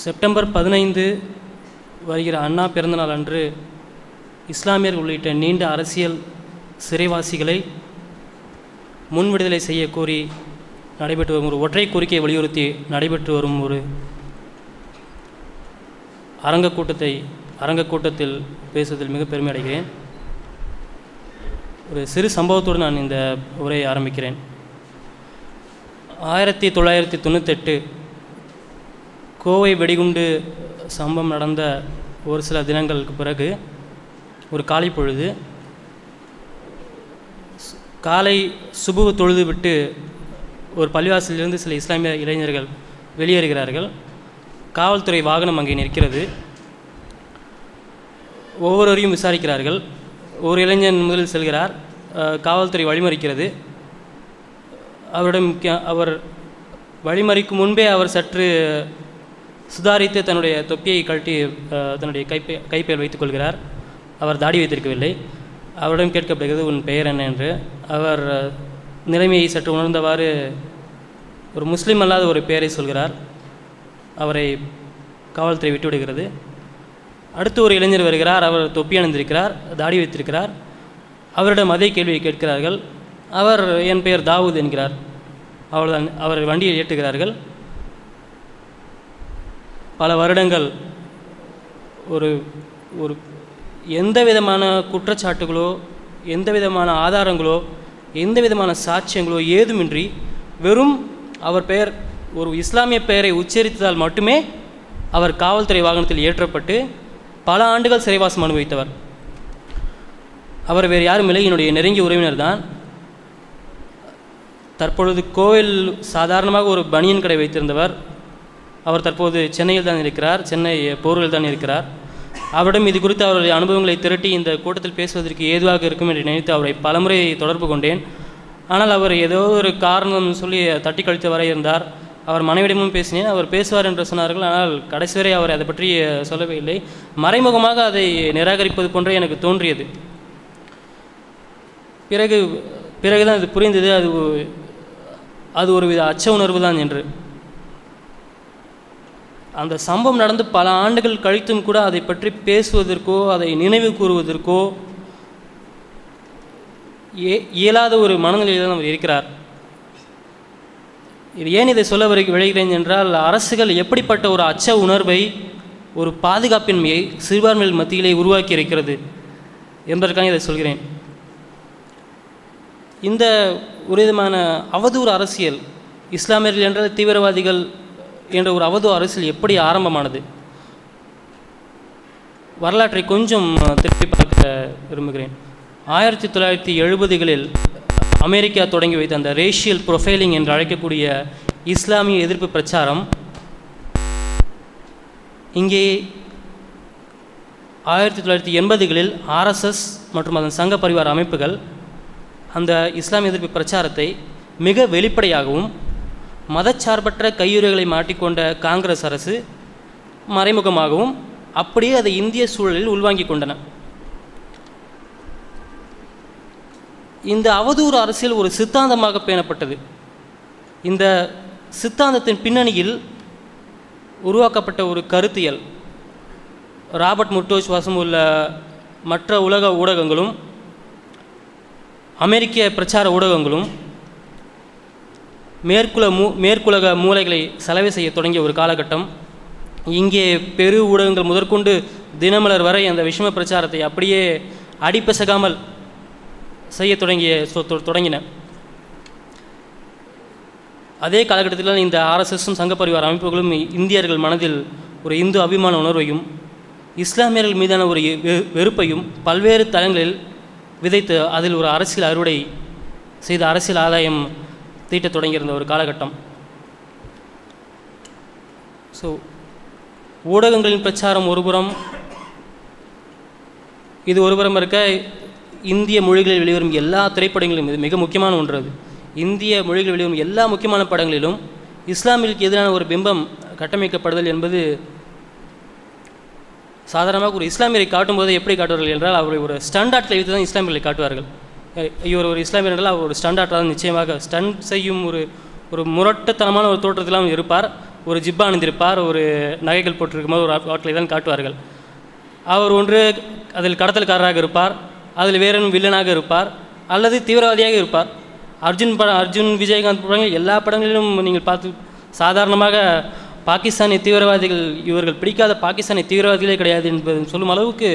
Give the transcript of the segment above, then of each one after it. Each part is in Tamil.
செப்டம்பர் பதினைந்து வருகிற அண்ணா பிறந்தநாள் அன்று இஸ்லாமியர் உள்ளிட்ட நீண்ட அரசியல் சிறைவாசிகளை முன்விடுதலை செய்ய கோரி நடைபெற்று வரும் ஒரு ஒற்றை கோரிக்கையை வலியுறுத்தி நடைபெற்று வரும் ஒரு அரங்க கூட்டத்தை அரங்க கூட்டத்தில் பேசுவதில் மிக பெருமை அடைகிறேன். ஒரு சிறு சம்பவத்தோடு நான் இந்த உரையை ஆரம்பிக்கிறேன். ஆயிரத்தி தொள்ளாயிரத்தி தொண்ணூத்தெட்டு கோவை வெடிகுண்டு சம்பவம் நடந்த ஒரு சில தினங்களுக்கு பிறகு ஒரு காலை பொழுது காலை சுபுவு தொழுது விட்டு ஒரு பள்ளிவாசலிலிருந்து சில இஸ்லாமிய இளைஞர்கள் வெளியேறுகிறார்கள். காவல்துறை வாகனம் அங்கே நிற்கிறது. ஒவ்வொருவரையும் விசாரிக்கிறார்கள். ஒரு இளைஞன் முதலில் செல்கிறார். காவல்துறை வழிமறிக்கிறது. அவரிடம் அவர் வழிமறிக்கும் முன்பே அவர் சற்று சுதாரித்து தன்னுடைய தொப்பியை கழட்டி தன்னுடைய கைப்பை கைப்பையில் வைத்துக் கொள்கிறார் அவர் தாடி வைத்திருக்கவில்லை. அவரிடம் கேட்கப்படுகிறது உன் பெயர் என்ன? என்று. அவர் நிலைமையை சற்று உணர்ந்தவாறு ஒரு முஸ்லீம் அல்லாத ஒரு பெயரை சொல்கிறார். அவரை காவல்துறை விட்டுவிடுகிறது. அடுத்து ஒரு இளைஞர் வருகிறார். அவர் தொப்பி அணிந்திருக்கிறார் தாடி வைத்திருக்கிறார். அவரிடம் அதே கேள்வியை கேட்கிறார்கள். அவர் என் பெயர் தாவூத் என்கிறார். அவ்வளோதான் அவர் வண்டியை ஏற்றுகிறார்கள். பல வருடங்கள் ஒரு ஒரு எந்த விதமான குற்றச்சாட்டுகளோ எந்த விதமான ஆதாரங்களோ எந்த விதமான சாட்சியங்களோ ஏதுமின்றி வெறும் அவர் பெயர் ஒரு இஸ்லாமிய பெயரை உச்சரித்ததால் மட்டுமே அவர் காவல்துறை வாகனத்தில் ஏற்றப்பட்டு பல ஆண்டுகள் சிறைவாசம் அனுபவித்தவர். அவர் வேறு யாரும் இல்லை. என்னுடைய நெருங்கிய உறவினர் தான். தற்பொழுது கோவில் சாதாரணமாக ஒரு பனியன் கடை வைத்திருந்தவர். அவர் தற்போது சென்னையில் தான் இருக்கிறார் சென்னை போரில் தான் இருக்கிறார். அவரிடம் இது குறித்து அவருடைய அனுபவங்களை திரட்டி இந்த கூட்டத்தில் பேசுவதற்கு ஏதுவாக இருக்கும் என்று நினைத்து அவரை பலமுறை தொடர்பு கொண்டேன். ஆனால் அவர் ஏதோ ஒரு காரணம் சொல்லி தட்டி கழித்து வர இருந்தார். அவர் மனைவிடமும் பேசினேன். அவர் பேசுவார் என்று சொன்னார்கள். ஆனால் கடைசி வரை அவர் அதை பற்றி சொல்லவே இல்லை. மறைமுகமாக அதை நிராகரிப்பது போன்றே எனக்கு தோன்றியது. பிறகு பிறகுதான் அது புரிந்தது. அது அது ஒரு வித அச்ச உணர்வு தான் என்று. அந்த சம்பவம் நடந்து பல ஆண்டுகள் கழித்தும் கூட அதை பற்றி பேசுவதற்கோ அதை நினைவு கூறுவதற்கோ ஏ இயலாத ஒரு மனநிலையில் தான் அவர் இருக்கிறார். இது ஏன் இதை சொல்ல வரை விளைகிறேன் என்றால் அரசுகள் எப்படிப்பட்ட ஒரு அச்ச உணர்வை ஒரு பாதுகாப்பின்மையை சிறுபான்மையில் மத்தியிலே உருவாக்கி இருக்கிறது என்பதற்காக இதை சொல்கிறேன். இந்த ஒரு விதமான அவதூறு அரசியல் இஸ்லாமியர்கள் என்ற தீவிரவாதிகள் என்ற ஒரு அவதூறு அரசியல் எப்படி ஆரம்பமானது? வரலாற்றை கொஞ்சம் திருப்பி பார்க்க விரும்புகிறேன். ஆயிரத்தி தொள்ளாயிரத்தி எழுபதுகளில் அமெரிக்கா தொடங்கி வைத்த அந்த ரேஷியல் ப்ரொஃபைலிங் என்று அழைக்கக்கூடிய இஸ்லாமிய எதிர்ப்பு பிரச்சாரம் இங்கே ஆயிரத்தி தொள்ளாயிரத்தி எண்பதுகளில் ஆர்எஸ்எஸ் மற்றும் அதன் சங்க பரிவார அமைப்புகள் அந்த இஸ்லாமிய எதிர்ப்பு பிரச்சாரத்தை மிக வெளிப்படையாகவும் மதச்சார்பற்ற கையுறைகளை மாட்டிக்கொண்ட காங்கிரஸ் அரசு மறைமுகமாகவும் அப்படியே அதை இந்திய சூழலில் உள்வாங்கிக் கொண்டன. இந்த அவதூறு அரசியல் ஒரு சித்தாந்தமாக பேணப்பட்டது. இந்த சித்தாந்தத்தின் பின்னணியில் உருவாக்கப்பட்ட ஒரு கருத்தியல். ராபர்ட் முட்டோஸ் வாசம் உள்ள மற்ற உலக ஊடகங்களும் அமெரிக்க பிரச்சார ஊடகங்களும் மேற்குல மூ மேற்குலக மூலைகளை செலவு செய்ய தொடங்கிய ஒரு காலகட்டம். இங்கே பெரு ஊடகங்கள் முதற்கொண்டு தினமலர் வரை அந்த விஷம பிரச்சாரத்தை அப்படியே அடிப்பசகாமல் செய்ய தொடங்கிய சொ- தொ- தொடங்கின. அதே காலகட்டத்தில் இந்த ஆர்எஸ்எஸும் சங்க பரிவார அமைப்புகளும் இந்தியர்கள் மனதில் ஒரு இந்து அபிமான உணர்வையும் இஸ்லாமியர்கள் மீதான ஒரு வெ- வெறுப்பையும் பல்வேறு தளங்களில் விதைத்து அதில் ஒரு அரசியல் அறுவடை செய்த அரசியல் ஆதாயம் தீட்ட தொடங்கியிருந்த ஒரு காலகட்டம். ஸோ ஊடகங்களின் பிரச்சாரம் ஒருபுறம் இது ஒருபுறம் இருக்க இந்திய மொழிகளில் வெளிவரும் எல்லா திரைப்படங்களிலும் இது மிக முக்கியமான ஒன்று அது. இந்திய மொழிகளில் வெளிவரும் எல்லா முக்கியமான படங்களிலும் இஸ்லாமிற்கு எதிரான ஒரு பிம்பம் கட்டமைக்கப்படுதல் என்பது சாதாரணமாக ஒரு இஸ்லாமியரை காட்டும்போது எப்படி காட்டுவார்கள் என்றால் அவரை ஒரு ஸ்டாண்டர்டில் வைத்து தான் இஸ்லாமியர்களை காட்டுவார்கள். இவர் ஒரு இஸ்லாமியர்கள் அவர் ஒரு ஸ்டண்ட் தான் நிச்சயமாக ஸ்டண்ட் செய்யும் ஒரு ஒரு முரட்டுத்தனமான ஒரு தோற்றத்திலாம் இருப்பார். ஒரு ஜிப்பா அணிந்திருப்பார் ஒரு நகைகள் போட்டிருக்கும் போது ஒரு ஆட்களை தான் காட்டுவார்கள். அவர் ஒன்று அதில் கடத்தல்காரராக இருப்பார் அதில் வேற வில்லனாக இருப்பார் அல்லது தீவிரவாதியாக இருப்பார். அர்ஜுன் படம் அர்ஜுன் விஜயகாந்த் படங்கள் எல்லா படங்களிலும் நீங்கள் பார்த்து சாதாரணமாக பாகிஸ்தானிய தீவிரவாதிகள் இவர்கள் பிடிக்காத பாகிஸ்தானிய தீவிரவாதிகளே கிடையாது என்பது சொல்லும் அளவுக்கு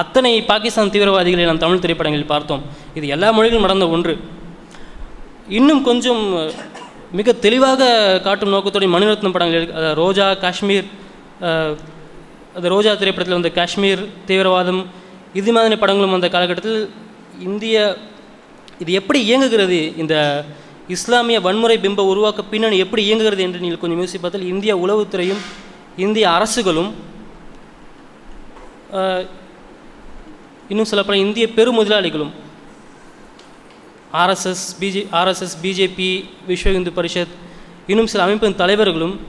அத்தனை பாகிஸ்தான் தீவிரவாதிகளை நாம் தமிழ் திரைப்படங்களில் பார்த்தோம். இது எல்லா மொழிகளும் நடந்த ஒன்று. இன்னும் கொஞ்சம் மிக தெளிவாக காட்டும் நோக்கத்தோடைய மணிரத்னம் படங்கள் ரோஜா காஷ்மீர் அந்த ரோஜா திரைப்படத்தில் வந்த காஷ்மீர் தீவிரவாதம் இது மாதிரி படங்களும் வந்த காலகட்டத்தில் இந்திய இது எப்படி இயங்குகிறது? இந்த இஸ்லாமிய வன்முறை பிம்ப உருவாக்க பின்னணி எப்படி இயங்குகிறது என்று நீங்கள் கொஞ்சம் யோசித்து பார்த்தால் இந்திய உளவுத்துறையும் இந்திய அரசுகளும் இன்னும் இன்னும் பல இந்திய பெருமுதலாளிகளும் RSS BJ RSS BJP Vishwa Hindu Parishad இன்னும் சில அமைப்பின் தலைவர்களும்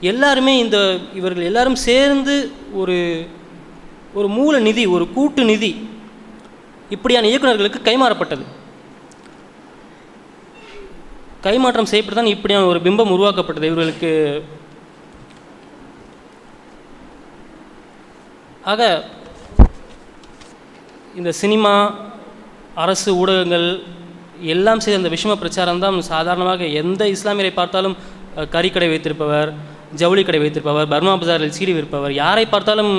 எல்லாருமே இந்த இவர்கள் எல்லாரும் சேர்ந்து ஒரு ஒரு மூல நிதி ஒரு கூட்டு நிதி இப்படியான இயக்குநர்களுக்கு கைமாறப்பட்டது. கைமாற்றம் செய்யப்பட்டு தான் இப்படியான ஒரு பிம்பம் உருவாக்கப்பட்டது இவர்களுக்கு. ஆக இந்த சினிமா அரசு ஊடகங்கள் எல்லாம் செய்த அந்த விஷம பிரச்சாரம் தான் சாதாரணமாக எந்த இஸ்லாமியரை பார்த்தாலும் கறிக்கடை வைத்திருப்பவர் ஜவுளி கடை வைத்திருப்பவர் பர்மா பஜாரில் சீடி விற்பவர். யாரை பார்த்தாலும்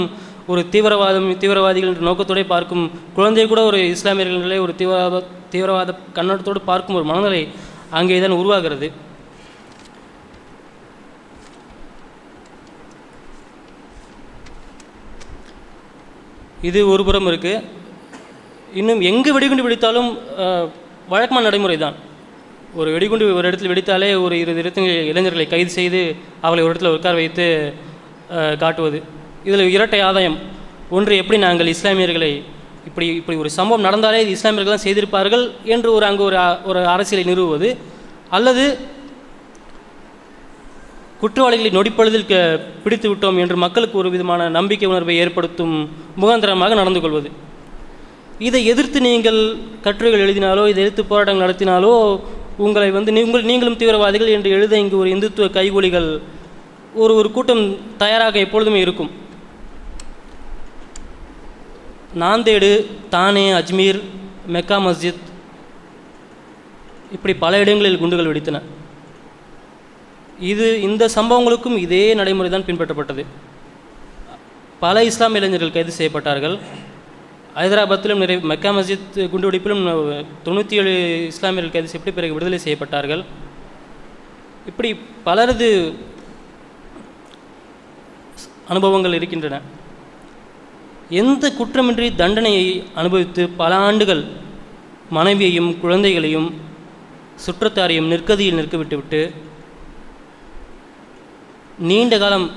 ஒரு தீவிரவாதம் தீவிரவாதிகள் என்ற நோக்கத்தோடு பார்க்கும் குழந்தை கூட ஒரு இஸ்லாமியர்களே ஒரு தீவிரவாத தீவிரவாத கண்ணோட்டத்தோடு பார்க்கும் ஒரு மனநிலை அங்கே தான் உருவாகிறது. இது ஒரு புறம் இருக்குது இன்னும் எங்கு வெடிகுண்டு வெடித்தாலும் வழக்கமான நடைமுறை தான் ஒரு வெடிகுண்டு ஒரு இடத்தில் வெடித்தாலே ஒரு இருபது இடத்துல இளைஞர்களை கைது செய்து அவளை ஒரு இடத்துல உட்கார வைத்து காட்டுவது. இதில் இரட்டை ஆதாயம். ஒன்று எப்படி நாங்கள் இஸ்லாமியர்களை இப்படி இப்படி ஒரு சம்பவம் நடந்தாலே இது இஸ்லாமியர்கள் தான் செய்திருப்பார்கள் என்று ஒரு அங்கு ஒரு ஒரு அரசியலை நிறுவுவது. அல்லது குற்றவாளிகளை நொடிப்பொழுதில் க பிடித்து விட்டோம் என்று மக்களுக்கு ஒரு விதமான நம்பிக்கை உணர்வை ஏற்படுத்தும் முகாந்திரமாக நடந்து கொள்வது. இதை எதிர்த்து நீங்கள் கட்டுரைகள் எழுதினாலோ இதை எதிர்த்து போராட்டங்கள் நடத்தினாலோ உங்களை வந்து நீங்கள் நீங்களும் தீவிரவாதிகள் என்று எழுத இங்கு ஒரு இந்துத்துவ கைகூலிகள் ஒரு ஒரு கூட்டம் தயாராக எப்பொழுதுமே இருக்கும். நாந்தேடு தானே அஜ்மீர் மெக்கா மஸ்ஜித் இப்படி பல இடங்களில் குண்டுகள் வெடித்தன. இது இந்த சம்பவங்களுக்கும் இதே நடைமுறை தான் பின்பற்றப்பட்டது. பல இஸ்லாமிய இளைஞர்கள் கைது செய்யப்பட்டார்கள். ஹைதராபாத்திலும் நிறைய மெக்கா மஸ்ஜித் குண்டுவெடிப்பிலும் தொண்ணூற்றி ஏழு இஸ்லாமியர்கள் கைது செய்யப்பட்டு பிறகு விடுதலை செய்யப்பட்டார்கள். இப்படி பலரது அனுபவங்கள் இருக்கின்றன. எந்த குற்றமின்றி தண்டனையை அனுபவித்து பல ஆண்டுகள் மனைவியையும் குழந்தைகளையும் சுற்றத்தாரையும் நிற்கதியில் நிற்க விட்டுவிட்டு நீண்ட காலம்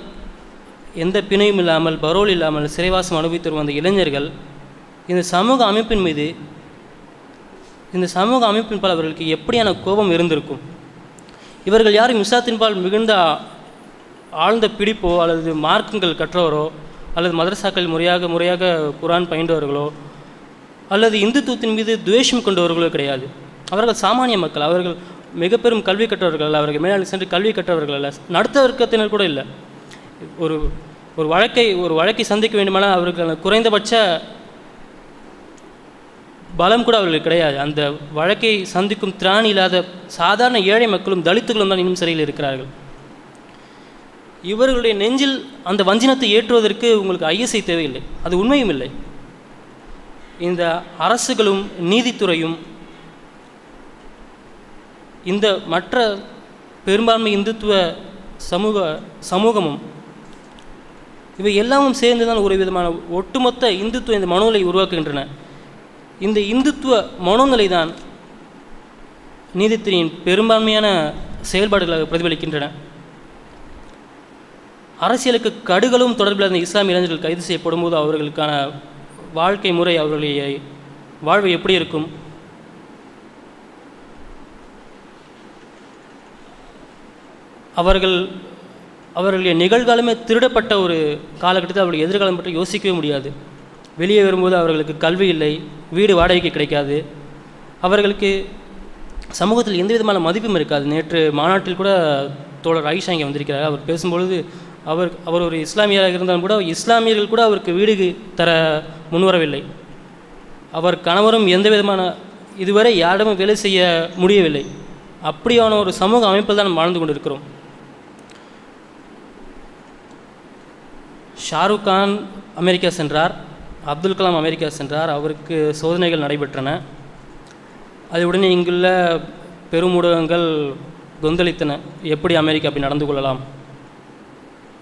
எந்த பிணையும் இல்லாமல் பரோல் இல்லாமல் சிறைவாசம் அனுபவித்து வரும் அந்த இளைஞர்கள் இந்த சமூக அமைப்பின் மீது இந்த சமூக அமைப்பின்பால் அவர்களுக்கு எப்படியான கோபம் இருந்திருக்கும்? இவர்கள் யாரும் இஸ்லாத்தின்பால் மிகுந்த ஆழ்ந்த பிடிப்போ அல்லது மார்க்கங்கள் கற்றவரோ அல்லது மதரசாக்கள் முறையாக முறையாக குரான் பயின்றவர்களோ அல்லது இந்துத்துவத்தின் மீது துவேஷம் கொண்டவர்களோ கிடையாது. அவர்கள் சாமானிய மக்கள் அவர்கள் மிக பெரும் கல்வி கற்றவர்கள் அல்ல அவர்கள் மேலாளர் சென்று கல்வி கற்றவர்கள் அல்ல. நடுத்த வர்க்கத்தினர் கூட இல்லை. ஒரு ஒரு வழக்கை ஒரு வழக்கை சந்திக்க வேண்டுமானால் அவர்கள் குறைந்தபட்ச பலம் கூட அவர்களுக்கு கிடையாது. அந்த வழக்கை சந்திக்கும் திராணி இல்லாத சாதாரண ஏழை மக்களும் தலித்துகளும் தான் இன்னும் சிறையில் இருக்கிறார்கள். இவர்களுடைய நெஞ்சில் அந்த வஞ்சினத்தை ஏற்றுவதற்கு உங்களுக்கு ஐஎஸ்ஐ தேவையில்லை. அது உண்மையும் இல்லை. இந்த அரசுகளும் நீதித்துறையும் இந்த மற்ற பெரும்பான்மை இந்துத்துவ சமூக சமூகமும் இவை எல்லாமும் சேர்ந்து தான் ஒரு விதமான ஒட்டுமொத்த இந்துத்துவ இந்த மனோலை உருவாக்குகின்றன. இந்த இந்துத்துவ மனோநிலை தான் நீதித்துறையின் பெரும்பான்மையான செயல்பாடுகளாக பிரதிபலிக்கின்றன. அரசியலுக்கு கடுகளும் தொடர்பில் இஸ்லாமிய இளைஞர்கள் கைது செய்யப்படும் போது அவர்களுக்கான வாழ்க்கை முறை அவர்களுடைய வாழ்வு எப்படி இருக்கும்? அவர்கள் அவர்களுடைய நிகழ்காலமே திருடப்பட்ட ஒரு காலகட்டத்தில் அவருடைய எதிர்காலம் பற்றி யோசிக்கவே முடியாது. வெளியே வரும்போது அவர்களுக்கு கல்வி இல்லை வீடு வாடகைக்கு கிடைக்காது. அவர்களுக்கு சமூகத்தில் எந்த விதமான மதிப்பும் இருக்காது. நேற்று மாநாட்டில் கூட தோழர் ஆயிஷா இங்கே வந்திருக்கிறார். அவர் பேசும்பொழுது அவர் அவர் ஒரு இஸ்லாமியராக இருந்தாலும் கூட இஸ்லாமியர்கள் கூட அவருக்கு வீடு தர முன்வரவில்லை. அவர் கணவரும் எந்த விதமான இதுவரை யாரிடமும் வேலை செய்ய முடியவில்லை. அப்படியான ஒரு சமூக அமைப்பில் தான் வாழ்ந்து கொண்டிருக்கிறோம். ஷாருக் கான் அமெரிக்கா சென்றார். அப்துல் கலாம் அமெரிக்கா சென்றார். அவருக்கு சோதனைகள் நடைபெற்றன. அது உடனே இங்குள்ள பெரும் ஊடகங்கள் கொந்தளித்தன. எப்படி அமெரிக்கா அப்படி நடந்து கொள்ளலாம்?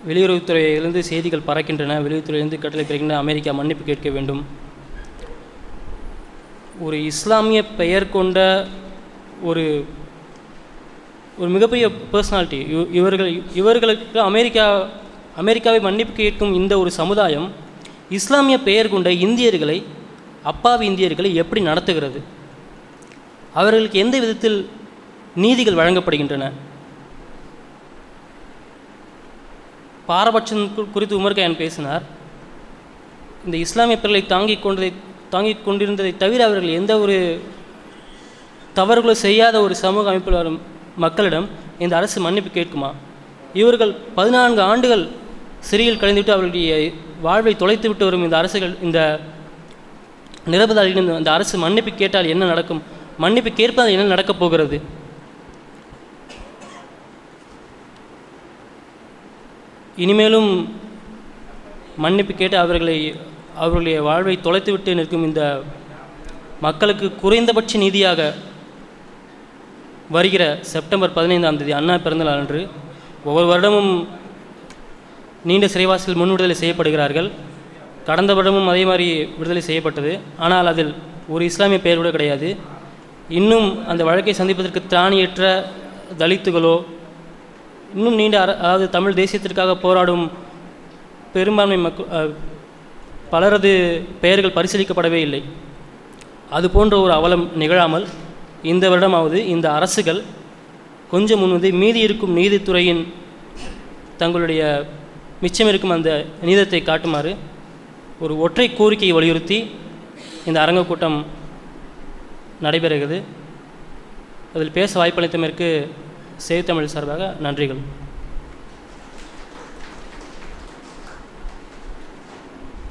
வெளியுறவுத்துறையிலிருந்து செய்திகள் பறக்கின்றன. வெளியுறவுத்துறையிலிருந்து கட்டளை பிறக்கின்றன அமெரிக்கா மன்னிப்பு கேட்க வேண்டும். ஒரு இஸ்லாமிய பெயர் கொண்ட ஒரு ஒரு மிகப்பெரிய பர்சனாலிட்டி இவர்கள் இவர்களுக்கு அமெரிக்கா அமெரிக்காவை மன்னிப்பு கேட்கும் இந்த ஒரு சமுதாயம் இஸ்லாமிய பெயர் கொண்ட இந்தியர்களை அப்பாவி இந்தியர்களை எப்படி நடத்துகிறது? அவர்களுக்கு எந்த விதத்தில் நீதிகள் வழங்கப்படுகின்றன? பாரபட்சம் குறித்து உமர்கயன் பேசினார். இந்த இஸ்லாமிய பெயர்களை தாங்கிக் கொண்டதை தாங்கிக் கொண்டிருந்ததை தவிர அவர்கள் எந்த ஒரு தவறுகளும் செய்யாத ஒரு சமூக அமைப்பில் வரும் மக்களிடம் இந்த அரசு மன்னிப்பு கேட்குமா? இவர்கள் பதினான்கு ஆண்டுகள் சிறையில் கழிந்துவிட்டு அவர்களுடைய வாழ்வை தொலைத்து விட்டு வரும் இந்த அரசுகள் இந்த நிரபதாரிகளிடம் இந்த அரசு மன்னிப்பு கேட்டால் என்ன நடக்கும்? மன்னிப்பு கேட்பதால் என்ன நடக்கப் போகிறது? இனிமேலும் மன்னிப்பு கேட்டு அவர்களை அவர்களுடைய வாழ்வை தொலைத்துவிட்டு நிற்கும் இந்த மக்களுக்கு குறைந்தபட்ச நீதியாக வருகிற செப்டம்பர் பதினைந்தாம் தேதி அண்ணா பிறந்தநாள் அன்று ஒவ்வொரு வருடமும் நீண்ட சிறைவாசிகள் முன் விடுதலை செய்யப்படுகிறார்கள். கடந்த வருடமும் அதே மாதிரி விடுதலை செய்யப்பட்டது. ஆனால் அதில் ஒரு இஸ்லாமிய பெயர் கூட கிடையாது. இன்னும் அந்த வழக்கை சந்திப்பதற்கு திராணியற்ற தலித்துகளோ இன்னும் நீண்ட அதாவது தமிழ் தேசியத்திற்காக போராடும் பெரும்பான்மை மக்கள் பலரது பெயர்கள் பரிசீலிக்கப்படவே இல்லை. அது போன்ற ஒரு அவலம் நிகழாமல் இந்த வருடமாவது இந்த அரசுகள் கொஞ்சம் முன் வந்து மீதி இருக்கும் நீதித்துறையின் தங்களுடைய மிச்சம் இருக்கும் அந்த நீதத்தை காட்டுமாறு ஒரு ஒற்றை கோரிக்கையை வலியுறுத்தி இந்த அரங்க கூட்டம் நடைபெறுகிறது. அதில் பேச வாய்ப்பளித்தமைக்கு செய்தித்தமிழ் தமிழ் சார்பாக நன்றிகள்.